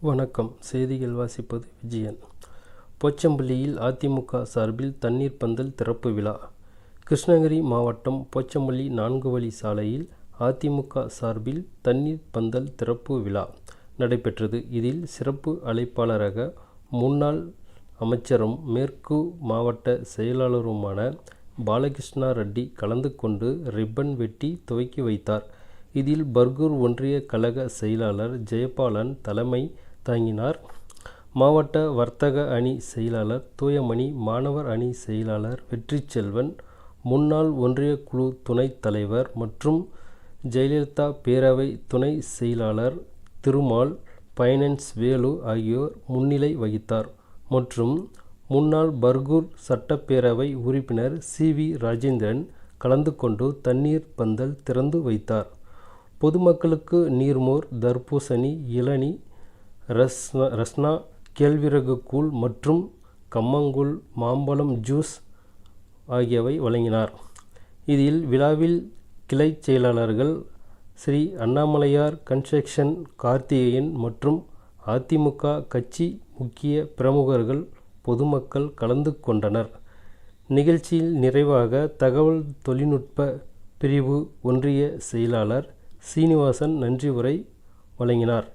வணக்கம். செய்திகள் வாசிப்பது விஜயன். போச்சம்பள்ளியில் அதிமுக சார்பில் தண்ணீர் பந்தல் திறப்பு விழா. கிருஷ்ணகிரி மாவட்டம் போச்சம்பள்ளி நான்கு வழி சாலையில் அதிமுக சார்பில் தண்ணீர் பந்தல் திறப்பு விழா நடைபெற்றது. இதில் சிறப்பு அழைப்பாளராக முன்னாள் அமைச்சரும் மேற்கு மாவட்ட செயலாளருமான பாலகிருஷ்ணா ரெட்டி கலந்து கொண்டு ரிப்பன் வெட்டி துவக்கி வைத்தார். இதில் பர்கூர் ஒன்றிய கழக செயலாளர் ஜெயபாலன் தலைமை தாங்கினார். மாவட்ட வர்த்தக அணி செயலாளர் தூயமணி மாணவர் அணி செயலாளர் வெற்றிச்செல்வன் முன்னாள் ஒன்றிய குழு துணைத் தலைவர் மற்றும் ஜெயலலிதா பேரவை துணை செயலாளர் திருமால் பைனான்ஸ் வேலு ஆகியோர் முன்னிலை வகித்தார் மற்றும் முன்னாள் பர்கூர் சட்டப்பேரவை உறுப்பினர் சி வி ராஜேந்திரன் கலந்து கொண்டு தண்ணீர் பந்தல் திறந்து வைத்தார். பொதுமக்களுக்கு நீர்மோர் தர்பூசணி இளநீ ரஸ் ரஸ்னா கேழ்விறகு கூழ் மற்றும் கம்மங்கூழ் மாம்பழம் ஜூஸ் ஆகியவை வழங்கினார். இதில் விழாவில் கிளை செயலாளர்கள் ஸ்ரீ அண்ணாமலையார் கன்ஸ்ட்ரக்ஷன் கார்த்திகேயன் மற்றும் அதிமுக கட்சி முக்கிய பிரமுகர்கள் பொதுமக்கள் கலந்து கொண்டனர். நிகழ்ச்சியில் நிறைவாக தகவல் தொழில்நுட்ப பிரிவு ஒன்றிய செயலாளர் சீனிவாசன் நன்றி உரை வழங்கினார்.